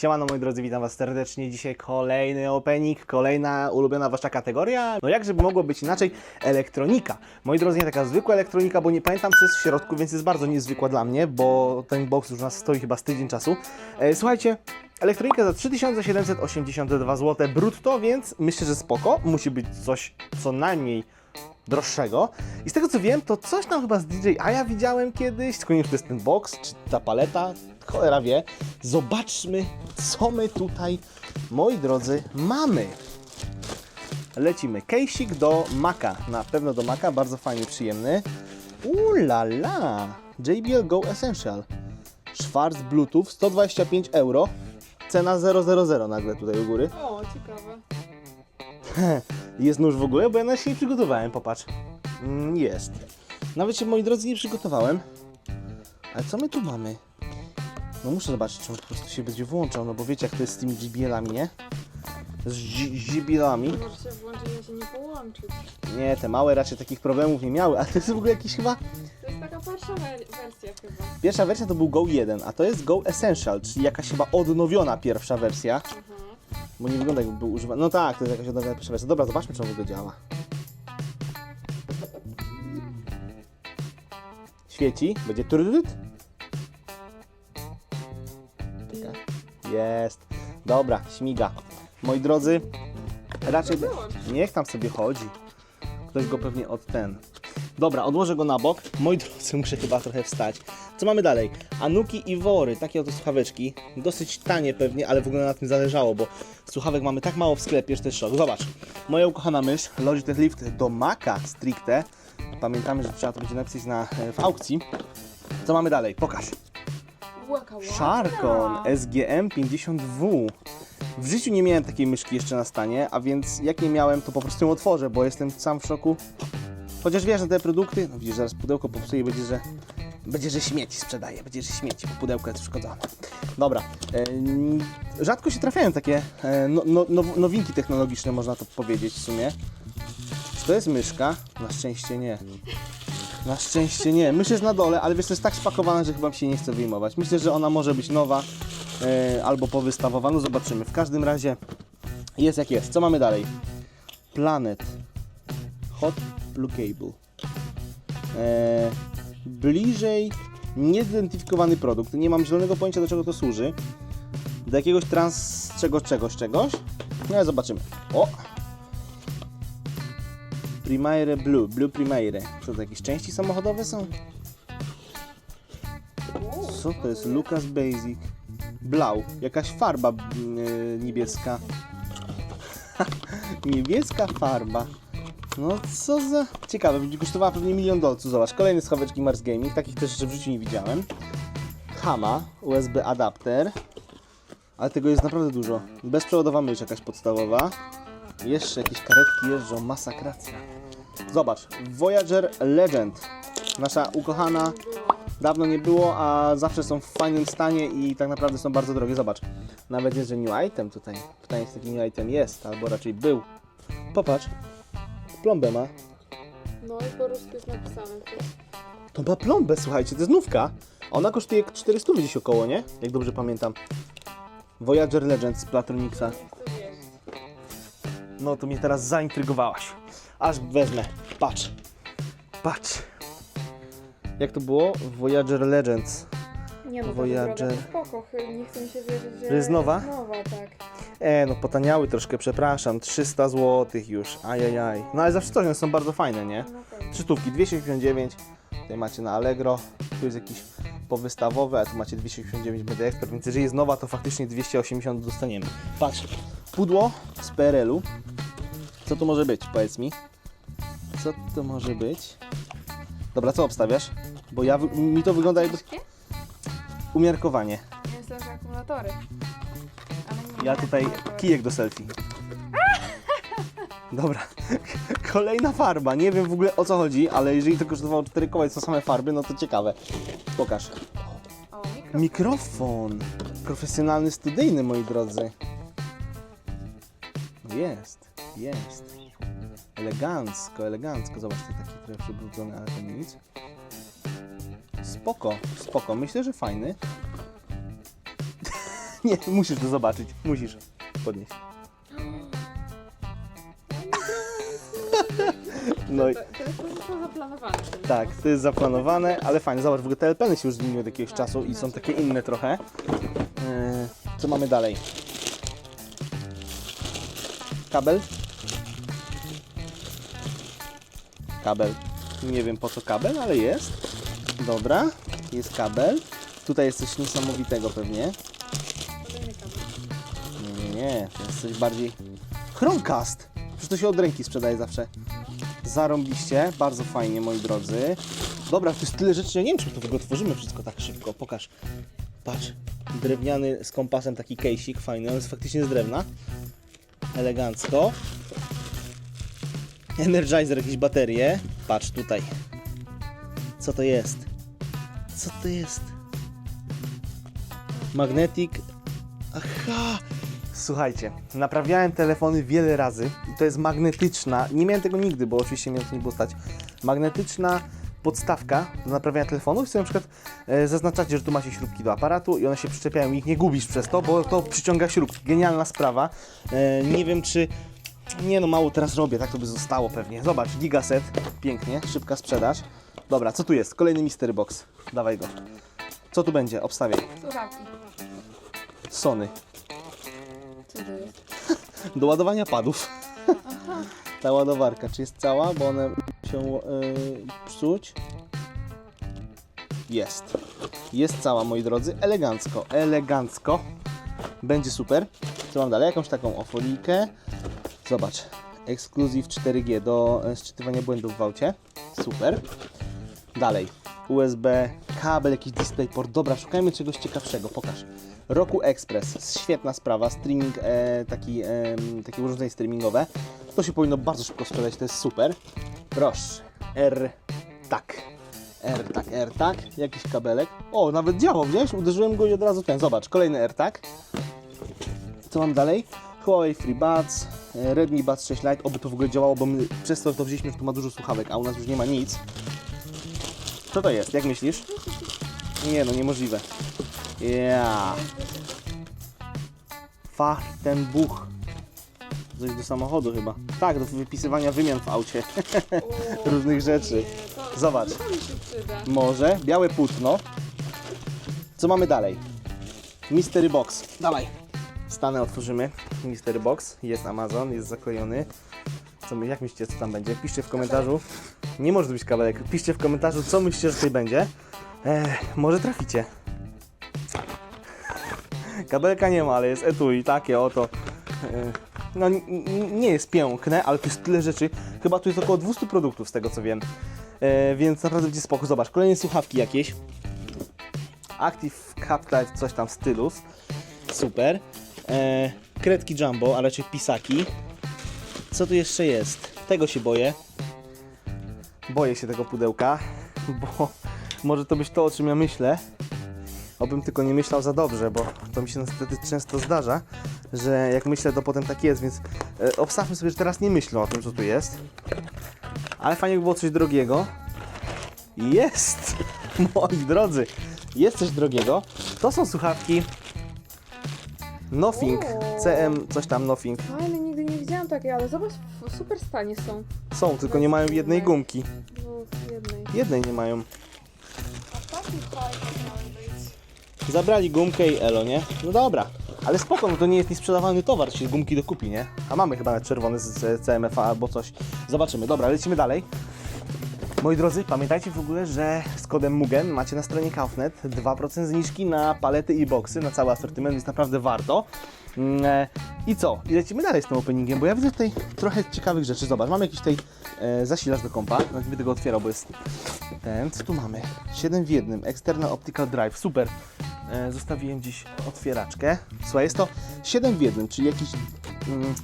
Siemano moi drodzy, witam was serdecznie. Dzisiaj kolejny opening, kolejna ulubiona wasza kategoria. No jak żeby mogło być inaczej, elektronika. Moi drodzy, nie taka zwykła elektronika, bo nie pamiętam co jest w środku, więc jest bardzo niezwykła dla mnie, bo ten box już nas stoi chyba z tydzień czasu. E, słuchajcie, elektronika za 3782 zł brutto, więc myślę, że spoko. Musi być coś co najmniej droższego. I z tego co wiem, to coś tam chyba z DJI ja widziałem kiedyś, tylko nie wiem, czy to jest ten box, czy ta paleta, cholera wie. Zobaczmy, co my tutaj, moi drodzy, mamy. Lecimy. Kejsik do Maca, na pewno do Maca, bardzo fajnie, przyjemny. Ulala, JBL Go Essential. Schwarz Bluetooth, 125 euro. Cena 000 nagle tutaj u góry. O, ciekawe. Jest nóż w ogóle, bo ja na się nie przygotowałem, popatrz. Mm, Jest. Nawet się, moi drodzy, nie przygotowałem. Ale co my tu mamy? No muszę zobaczyć, czy on po prostu się będzie włączał, no bo wiecie jak to jest z tymi JBL-ami, nie? Z JBL-ami. Może się włączyć, a się nie połączyć. Nie, te małe raczej takich problemów nie miały, ale to jest w ogóle jakiś chyba... To jest taka pierwsza we- wersja chyba. Pierwsza wersja to był Go 1, a to jest Go Essential, czyli jakaś chyba odnowiona pierwsza wersja. Mhm. Bo nie wygląda jakby był używany. No tak, to jest jakaś odnowiona pierwsza wersja. Dobra, zobaczmy, czy on w ogóle działa. Świeci, będzie trudut. Jest. Dobra, śmiga. Moi drodzy, raczej... No. Niech tam sobie chodzi. Ktoś go pewnie od ten. Dobra, odłożę go na bok. Moi drodzy, muszę chyba trochę wstać. Co mamy dalej? Anuki i Wory, takie oto słuchaweczki. Dosyć tanie pewnie, ale w ogóle na tym zależało, bo słuchawek mamy tak mało w sklepie, że to jest szok. Zobacz, moja ukochana mysz Logitech Lift do Maca stricte. Pamiętamy, że trzeba to będzie napisać na, e, w aukcji. Co mamy dalej? Pokaż. Ładna. Sharkon SGM 50W. W życiu nie miałem takiej myszki jeszcze na stanie, a więc jak nie miałem, to po prostu ją otworzę, bo jestem sam w szoku. Chociaż wiesz, że te produkty, no widzisz, zaraz pudełko popsuje i będzie, że będzie, że śmieci sprzedaje, będzie, że śmieci, bo pudełko jest uszkodzone. Dobra, e, rzadko się trafiają takie e, no, no, no, nowinki technologiczne, można to powiedzieć w sumie. Czy to jest myszka? Na szczęście nie. Na szczęście nie. Mysz jest na dole, ale wiesz, to jest tak spakowana, że chyba mi się nie chce wyjmować. Myślę, że ona może być nowa e, albo powystawowa. No zobaczymy. W każdym razie jest jak jest. Co mamy dalej? Planet. Hot Blue Cable. E, bliżej niezidentyfikowany produkt. Nie mam zielonego pojęcia, do czego to służy. Do jakiegoś trans... czegoś, czegoś, czegoś. No ale zobaczymy. O! Primaire Blue, Blue Primaire. Co to, jakieś części samochodowe są? Co to jest? Lucas Basic. Blau. Jakaś farba yy, niebieska. niebieska farba. No co za... Ciekawe, będzie kosztowała pewnie milion dolców. Zobacz, kolejne schoweczki Mars Gaming. Takich też jeszcze w życiu nie widziałem. Hama, USB adapter. Ale tego jest naprawdę dużo. Bezprzewodowa mysz jakaś podstawowa. Jeszcze jakieś karetki jeżdżą, masakracja. Zobacz, Voyager Legend. Nasza ukochana dawno nie było, a zawsze są w fajnym stanie i tak naprawdę są bardzo drogie. Zobacz, nawet jest, że new item tutaj. Pytanie, czy taki new item jest, albo raczej był. Popatrz, plombę ma. No i po rusku jest napisane. to. To ma plombę, słuchajcie, to jest nówka. Ona kosztuje 400 gdzieś około, nie? Jak dobrze pamiętam. Voyager Legend z Platronixa. No to mnie teraz zaintrygowałaś. Aż wezmę. Patrz. Patrz. Jak to było? Voyager Legends. Nie no, Voyager. spoko. Nie chce mi się wierzyć, że jest nowa? nowa, tak. E, no potaniały troszkę, przepraszam. 300 zł już. Ajajaj. No ale zawsze coś, one są bardzo fajne, nie? No pewnie. Trzy stówki, 289. Tutaj macie na Allegro. Tu jest jakiś powystawowy, a tu macie 289 BD Expert, więc jeżeli jest nowa, to faktycznie 280 dostaniemy. Patrz, pudło z PRL-u. Co to może być? Powiedz mi. Co to może być? Dobra, co obstawiasz? Bo ja, mi to wygląda jakby Wszystkie? umiarkowanie. Ja Myślę, że akumulatory. Ale nie Ja tutaj kijek do selfie. Dobra, kolejna farba. Nie wiem w ogóle o co chodzi, ale jeżeli to kosztowało 4 koła i są same farby, no to ciekawe. Pokaż. O. Mikrofon. Profesjonalny, studyjny, moi drodzy. Jest, jest. Elegancko, elegancko. Zobacz, to taki trochę przybrudzony, ale to nic. Spoko, spoko. Myślę, że fajny. Nie, musisz to zobaczyć. Musisz. Podnieść. No i To, to jest po prostu zaplanowane. tak, to jest zaplanowane, ale fajnie. Zobacz, w ogóle te LPN się już zmieniły od jakiegoś czasu i są takie inne trochę. Yy, co mamy dalej? Kabel? Kabel. Nie wiem po co kabel, ale jest. Dobra, jest kabel. Tutaj jest coś niesamowitego pewnie. Nie, nie, nie, to jest coś bardziej... Chromecast! Przecież to się od ręki sprzedaje zawsze. Zarąbiście, bardzo fajnie, moi drodzy. Dobra, to jest tyle rzeczy, ja nie wiem, czy to w ogóle tworzymy wszystko tak szybko. Pokaż. Patrz, drewniany z kompasem taki kejsik, fajny, on jest faktycznie z drewna. Elegancko. Energizer, jakieś baterie. Patrz tutaj. Co to jest? Co to jest? Magnetic Aha! Słuchajcie, naprawiałem telefony wiele razy i to jest magnetyczna, nie miałem tego nigdy, bo oczywiście mnie to nie było stać, magnetyczna podstawka do naprawiania telefonów sobie na przykład e, zaznaczacie, że tu macie śrubki do aparatu i one się przyczepiają i ich nie gubisz przez to, bo to przyciąga śrubki. Genialna sprawa. E, nie wiem czy... Nie no, mało teraz robię, tak to by zostało pewnie. Zobacz, gigaset, pięknie, szybka sprzedaż. Dobra, co tu jest? Kolejny mystery box. Dawaj go. Co tu będzie? Obstawiaj. Słuchawki. Sony. Co to jest? do ładowania padów. Ta ładowarka, czy jest cała, bo one się yy, psuć? Jest. Jest cała, moi drodzy. Elegancko, elegancko. Będzie super. Co mam dalej? Jakąś taką ofolijkę. Zobacz. Ekskluzyw 4G do e, sczytywania błędów w aucie. Super. Dalej. USB, kabel, jakiś DisplayPort. Dobra, szukajmy czegoś ciekawszego. Pokaż. Roku Express. Świetna sprawa. Streaming, e, taki, e, takie urządzenie streamingowe. To się powinno bardzo szybko sprzedać, to jest super. Proszę. R. Tak. R tak, R tak. Jakiś kabelek. O, nawet działał, widziałeś? Uderzyłem go i od razu ten. Zobacz, kolejny R tak. Co mam dalej? Huawei FreeBuds, e, Redmi Buds 6 Lite, oby to w ogóle działało, bo my przez to to wzięliśmy, że tu ma dużo słuchawek, a u nas już nie ma nic. Co to jest? Jak myślisz? Nie no, niemożliwe. Ja. Fachtenbuch. Coś do samochodu chyba. Tak, do wypisywania wymian w aucie. Różnych rzeczy. Zobacz. Może. Białe płótno. Co mamy dalej? Mystery Box. Dawaj. Stanę, otworzymy. Mystery Box. Jest Amazon, jest zaklejony. Co my, jak myślicie, co tam będzie? Piszcie w komentarzu. Nie może być kabelek. Piszcie w komentarzu, co myślicie, że tutaj będzie. Może traficie. Kabelka nie ma, ale jest etui, takie oto. No nie jest piękne, ale tu jest tyle rzeczy. Chyba tu jest około 200 produktów z tego co wiem. E, więc naprawdę będzie spoko. Zobacz, kolejne słuchawki jakieś. Active Life, coś tam stylus. Super. Kredki Jumbo, a raczej pisaki. Co tu jeszcze jest? Tego się boję. Boję się tego pudełka, bo może to być to, o czym ja myślę. Obym tylko nie myślał za dobrze, bo to mi się niestety często zdarza, że jak myślę, to potem tak jest, więc e, obstawmy sobie, że teraz nie myślę o tym, co tu jest. Ale fajnie by było coś drogiego. Jest! Moi drodzy, jest coś drogiego. To są słuchawki Nothing. CM, coś tam Nothing. Fajne, nigdy nie widziałam takiej, ale zobacz, w super stanie są. Są, tylko nie mają jednej gumki. Dwóch, jednej. Jednej nie mają. A taki fajny być. Zabrali gumkę i elo, nie? No dobra. Ale spoko, no to nie jest niesprzedawany towar, się gumki dokupi, nie? A mamy chyba na czerwony z, z CMFA albo coś. Zobaczymy. Dobra, lecimy dalej. Moi drodzy, pamiętajcie w ogóle, że z kodem MUGEN macie na stronie Kaufnet 2% zniżki na palety i boxy, na cały asortyment, więc naprawdę warto. Mm, e, I co? I lecimy dalej z tym openingiem, bo ja widzę tutaj trochę ciekawych rzeczy. Zobacz, mamy jakiś tutaj e, zasilacz do kompa. Nawet będę go otwierał, bo jest ten. Co tu mamy? 7 w jednym. External Optical Drive. Super. E, zostawiłem dziś otwieraczkę. Słuchaj, jest to 7 w jednym, czyli jakiś... Mm,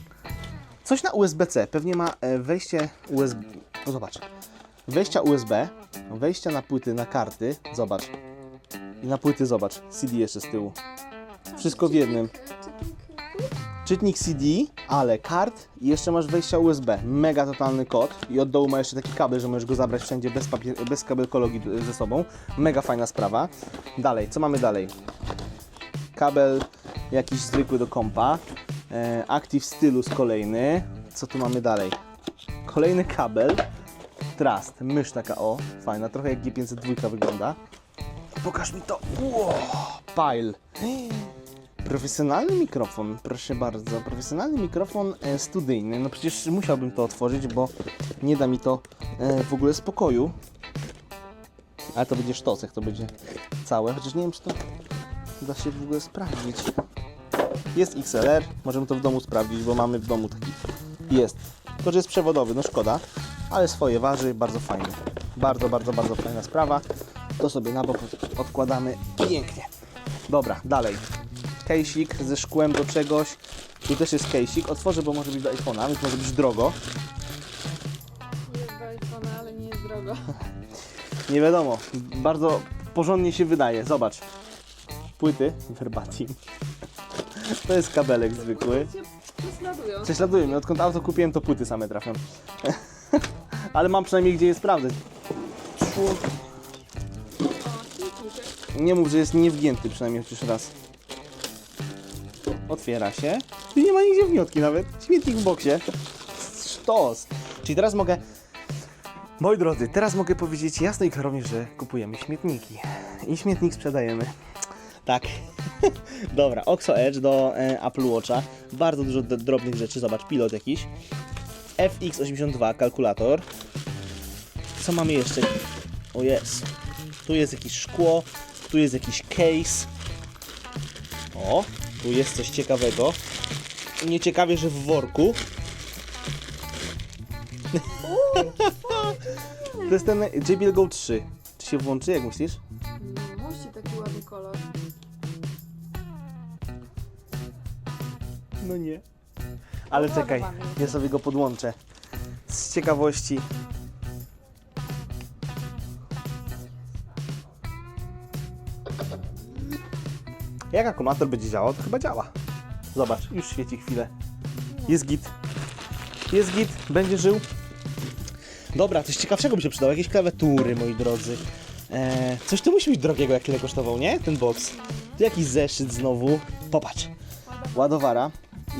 coś na USB-C. Pewnie ma e, wejście USB... No zobacz. Wejścia USB, wejścia na płyty, na karty. Zobacz. I na płyty zobacz. CD jeszcze z tyłu. Wszystko w jednym. Czytnik CD, ale kart i jeszcze masz wejścia USB. Mega totalny kod i od dołu ma jeszcze taki kabel, że możesz go zabrać wszędzie bez, papier- bez kabelkologii ze sobą. Mega fajna sprawa. Dalej, co mamy dalej? Kabel jakiś zwykły do kompa. E, Active Stylus kolejny. Co tu mamy dalej? Kolejny kabel. Trust, mysz taka o, fajna, trochę jak G502 wygląda. Pokaż mi to. Wow, pile. Profesjonalny mikrofon, proszę bardzo. Profesjonalny mikrofon e, studyjny. No przecież musiałbym to otworzyć, bo nie da mi to e, w ogóle spokoju. Ale to będzie sztosek, to będzie całe, chociaż nie wiem, czy to da się w ogóle sprawdzić. Jest XLR, możemy to w domu sprawdzić, bo mamy w domu taki. Jest. Tylko, że jest przewodowy, no szkoda, ale swoje waży, bardzo fajny. Bardzo, bardzo, bardzo fajna sprawa. To sobie na bok odkładamy pięknie. Dobra, dalej. Kejsik ze szkłem do czegoś. Tu też jest kejsik. Otworzę, bo może być do iPhone'a, więc może być drogo. Jest do iPhone'a, ale nie jest drogo. Nie wiadomo, bardzo porządnie się wydaje. Zobacz. Płyty verbatim. To jest kabelek zwykły. Prześladują. Prześladuje mnie, odkąd auto kupiłem, to płyty same trafią. Ale mam przynajmniej gdzie je sprawdzać. Nie mów, że jest niewgięty przynajmniej chociaż raz. Otwiera się. Tu nie ma nigdzie wgniotki nawet. Śmietnik w boksie. Sztos. Czyli teraz mogę... Moi drodzy, teraz mogę powiedzieć jasno i klarownie, że kupujemy śmietniki. I śmietnik sprzedajemy. Tak. Dobra, Oxo Edge do e, Apple Watcha. Bardzo dużo drobnych rzeczy. Zobacz, pilot jakiś. FX82 kalkulator. Co mamy jeszcze? O jest. Tu jest jakieś szkło, tu jest jakiś case. O, tu jest coś ciekawego. Nieciekawie, że w worku. to jest ten JBL Go 3. Czy się włączy, jak myślisz? Musi taki ładny kolor. No nie. Ale czekaj, Ładowany jest. ja sobie go podłączę. Z ciekawości. Jak akumulator będzie działał, to chyba działa. Zobacz, już świeci chwilę. Jest git. Jest git, będzie żył. Dobra, coś ciekawszego by się przydało. Jakieś klawiatury, moi drodzy. Eee, coś tu musi być drogiego, jak tyle kosztował, nie? Ten box. Tu jakiś zeszyt znowu. Popatrz. Ładowara.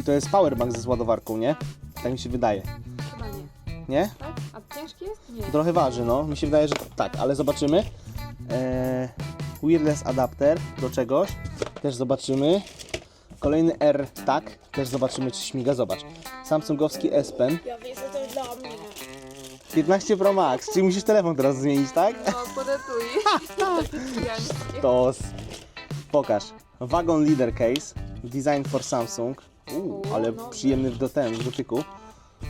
I to jest powerbank ze ładowarką, nie? Tak mi się wydaje. Chyba nie. Nie? Tak? A ciężki jest? Nie. Trochę waży, no. Mi się wydaje, że tak, ale zobaczymy. Eee, wireless adapter do czegoś. Też zobaczymy. Kolejny R-Tag. Też zobaczymy, czy śmiga. Zobacz. Samsungowski S Pen. Ja widzę, to jest dla mnie. 15 Pro Max. Czyli musisz telefon teraz zmienić, tak? No, podetuj. Jańskie. To s- pokaż. Wagon Leader Case. Design for Samsung. Uu, ale no. przyjemny w dotem, w dotyku.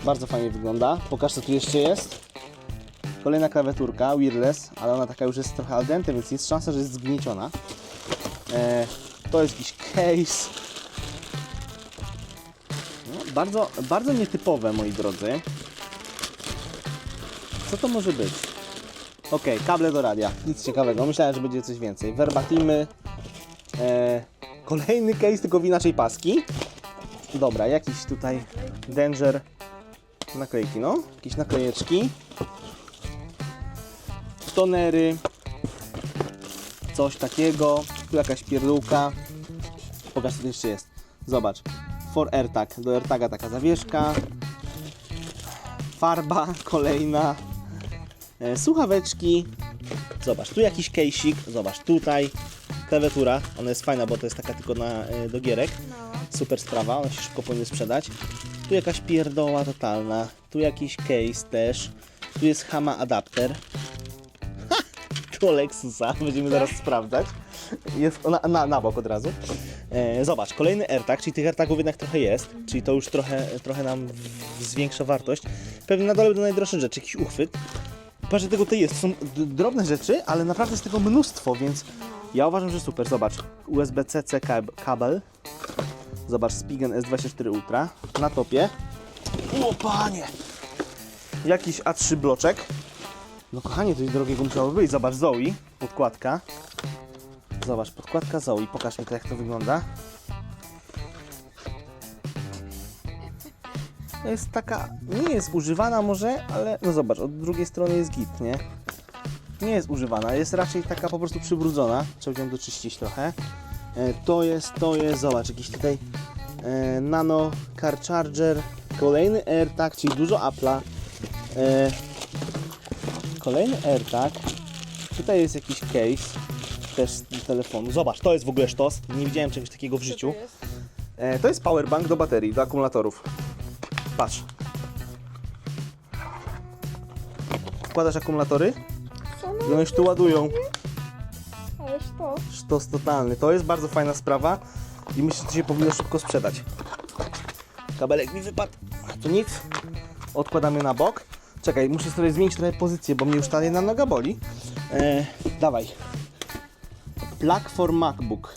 Bardzo fajnie wygląda. Pokaż co tu jeszcze jest. Kolejna klawiaturka, wireless, ale ona taka już jest trochę al dente, więc jest szansa, że jest zgnieciona. E, to jest jakiś case. No, bardzo, bardzo nietypowe, moi drodzy. Co to może być? Okej, kable do radia. Nic ciekawego. Myślałem, że będzie coś więcej. Verbatimy. E, kolejny case, tylko w inaczej paski. Dobra, jakiś tutaj Danger. Naklejki, no. Jakieś naklejeczki. Tonery. Coś takiego. Tu jakaś pierdółka. Pokaż, co tu jeszcze jest. Zobacz. For AirTag. Do AirTaga taka zawieszka. Farba kolejna. E, słuchaweczki. Zobacz, tu jakiś kejsik. Zobacz, tutaj klawiatura. Ona jest fajna, bo to jest taka tylko na, e, do gierek. No. Super sprawa, ona się szybko powinien sprzedać. Tu jakaś pierdoła totalna. Tu jakiś case też. Tu jest Hama adapter. Tu Lexusa, będziemy zaraz sprawdzać. Jest ona na, na bok od razu. E, zobacz, kolejny AirTag, czyli tych AirTagów jednak trochę jest, czyli to już trochę, trochę nam w- zwiększa wartość. Pewnie na dole będą najdroższe rzeczy, jakiś uchwyt. Patrz, że tego tutaj jest. To są drobne rzeczy, ale naprawdę jest tego mnóstwo, więc ja uważam, że super. Zobacz, USB-C kab- kabel. Zobacz, Spigen S24 Ultra na topie. O panie! Jakiś A3 bloczek. No kochanie, coś drogiego musiało być. Zobacz, Zoe, podkładka. Zobacz, podkładka Zoe. Pokaż mi to, jak to wygląda. Jest taka, nie jest używana może, ale no zobacz, od drugiej strony jest git, nie? Nie jest używana, jest raczej taka po prostu przybrudzona. Trzeba ją doczyścić trochę. E, to jest, to jest, zobacz, jakiś tutaj e, nano car charger, kolejny AirTag, czyli dużo Apple'a. E, kolejny AirTag. Tutaj jest jakiś case, też z telefonu. Zobacz, to jest w ogóle sztos. Nie widziałem czegoś takiego w życiu. to jest? E, to jest powerbank do baterii, do akumulatorów. Patrz. Wkładasz akumulatory i one się tu ładują. Ależ to. Sztos totalny. To jest bardzo fajna sprawa i myślę, że to się powinno szybko sprzedać. Kabelek mi wypadł. To nic. Odkładamy na bok. Czekaj, muszę sobie zmienić trochę pozycję, bo mnie już ta jedna noga boli. E, dawaj. Plug for MacBook.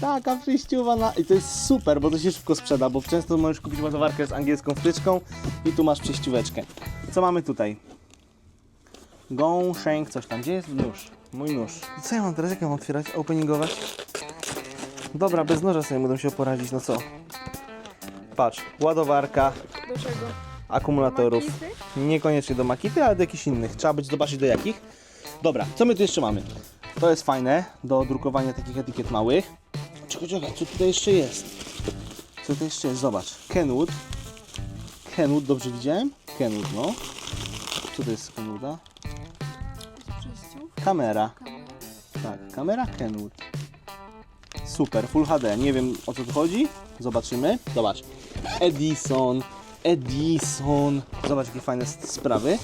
Taka przyjściowa na... I to jest super, bo to się szybko sprzeda, bo często możesz kupić ładowarkę z angielską wtyczką i tu masz przyjścióweczkę. Co mamy tutaj? Gąszęk, coś tam. Gdzie jest nóż? Mój nóż. Co ja mam teraz? Jak ja mam otwierać? Openingować? Dobra, bez noża sobie będę musiał poradzić, no co? Patrz, ładowarka Do czego? akumulatorów. Makity? Niekoniecznie do Makity, ale do jakichś innych. Trzeba być zobaczyć do jakich. Dobra, co my tu jeszcze mamy? To jest fajne do drukowania takich etykiet małych. Czekaj, czekaj, co tutaj jeszcze jest? Co tutaj jeszcze jest? Zobacz. Kenwood. Kenwood, dobrze widziałem? Kenwood, no. Co to jest Kenwooda? Przejściu? Kamera. Kamera. Tak, kamera Kenwood. Super, Full HD. Nie wiem o co tu chodzi. Zobaczymy. Zobacz. Edison. Edison. Zobacz jakie fajne sprawy.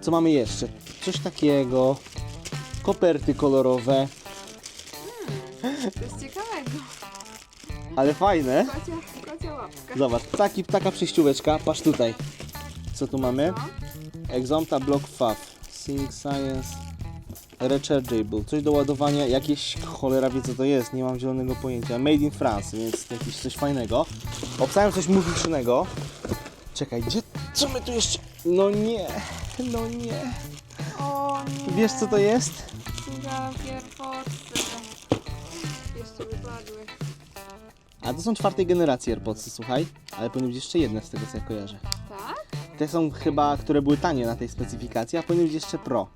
Co mamy jeszcze? Coś takiego. Koperty kolorowe, jest ciekawego. ale fajne. Kocia, kocia łapka. Zobacz, taki, taka przejścióweczka. Patrz tutaj. Co tu mamy? Co? Exomta Block Fav. Sync Science. Rechargeable. Coś do ładowania. Jakieś cholera wie co to jest. Nie mam zielonego pojęcia. Made in France, więc jakieś coś fajnego. Obstałem coś muzycznego. Czekaj, gdzie? Co my tu jeszcze? No nie. No nie. O nie. Wiesz co to jest? Singapur Force. Jeszcze wypadły. A to są czwartej generacji AirPodsy, słuchaj. Ale powinny być jeszcze jedne z tego co ja kojarzę. Tak? Te są chyba, które były tanie na tej specyfikacji, a powinny być jeszcze Pro.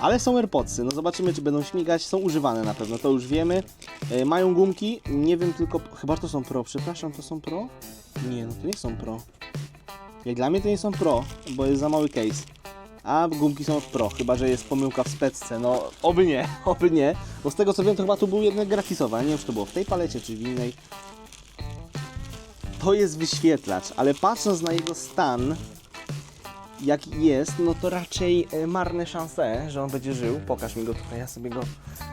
Ale są AirPodsy, no zobaczymy czy będą śmigać, są używane na pewno, to już wiemy. E, mają gumki, nie wiem tylko, chyba to są Pro, przepraszam, to są Pro? Nie, no to nie są Pro. Jak dla mnie to nie są Pro, bo jest za mały case. A gumki są Pro, chyba że jest pomyłka w specce, no oby nie, oby nie. Bo z tego co wiem to chyba tu był jednak gratisowy, nie wiem czy to było w tej palecie czy w innej. To jest wyświetlacz, ale patrząc na jego stan, jaki jest, no to raczej e, marne szanse, że on będzie żył. Pokaż mi go tutaj, ja sobie go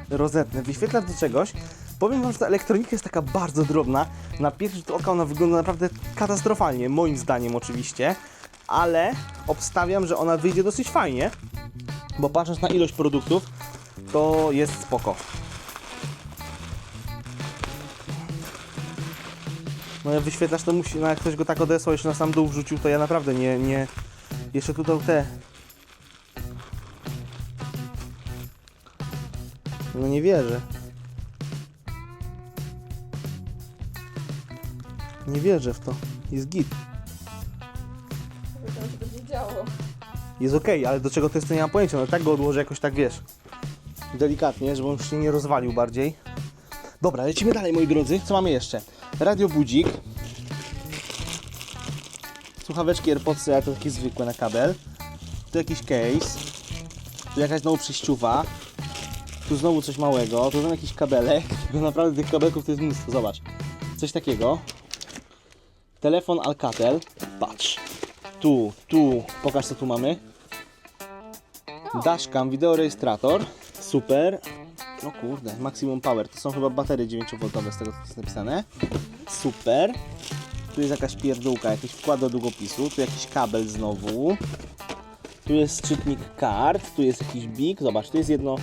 rozetnę. Wyświetlacz do czegoś. Powiem Wam, że ta elektronika jest taka bardzo drobna. Na pierwszy rzut oka ona wygląda naprawdę katastrofalnie, moim zdaniem oczywiście, ale obstawiam, że ona wyjdzie dosyć fajnie, bo patrząc na ilość produktów, to jest spoko. No jak wyświetlacz to musi, no jak ktoś go tak odesłał, jeszcze na sam dół wrzucił, to ja naprawdę nie, nie, jeszcze tutaj te. No nie wierzę. Nie wierzę w to. Jest git. Będzie działo. Jest okej, ale do czego to jest, to nie mam pojęcia. No tak go odłożę jakoś tak, wiesz, delikatnie, żeby on się nie rozwalił bardziej. Dobra, lecimy dalej, moi drodzy. Co mamy jeszcze? Radio budzik. Słuchaweczki AirPodsy, ale to takie zwykłe na kabel. Tu jakiś case. Tu jakaś znowu przyjściuwa. Tu znowu coś małego. Tu tam jakiś kabelek. Tylko naprawdę tych kabelków to jest mnóstwo. Zobacz. Coś takiego. Telefon Alcatel. Patrz. Tu, tu. Pokaż co tu mamy. Dashcam, wideorejestrator. Super. O kurde, maximum power. To są chyba baterie 9V z tego co jest napisane. Super. Tu jest jakaś pierdółka, jakiś wkład do długopisu. Tu jakiś kabel znowu. Tu jest czytnik kart. Tu jest jakiś big. Zobacz, tu jest jedno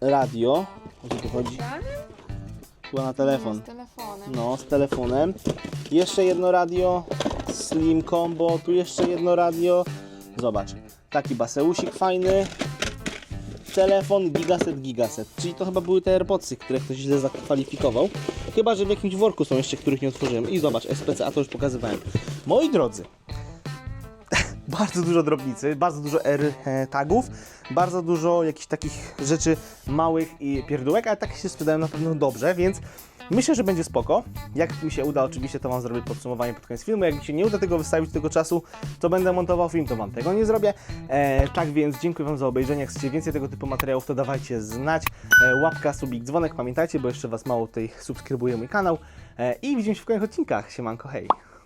radio. O co tu chodzi? Chyba na telefon. Z telefonem. No, z telefonem. Jeszcze jedno radio. Slim combo. Tu jeszcze jedno radio. Zobacz. Taki baseusik fajny. Telefon gigaset gigaset. Czyli to chyba były te AirPodsy, które ktoś źle zakwalifikował. Chyba, że w jakimś worku są jeszcze, których nie otworzyłem. I zobacz, SPC, a to już pokazywałem. Moi drodzy, bardzo dużo drobnicy, bardzo dużo R tagów, bardzo dużo jakichś takich rzeczy małych i pierdółek, ale takie się sprzedają na pewno dobrze, więc myślę, że będzie spoko. Jak mi się uda, oczywiście to Wam zrobię podsumowanie pod koniec filmu. Jak mi się nie uda tego wystawić tego czasu, to będę montował film, to Wam tego nie zrobię. E, tak więc dziękuję Wam za obejrzenie. Jak chcecie więcej tego typu materiałów, to dawajcie znać. E, łapka, subik, dzwonek, pamiętajcie, bo jeszcze Was mało tutaj subskrybuje mój kanał. E, I widzimy się w kolejnych odcinkach. Siemanko, hej!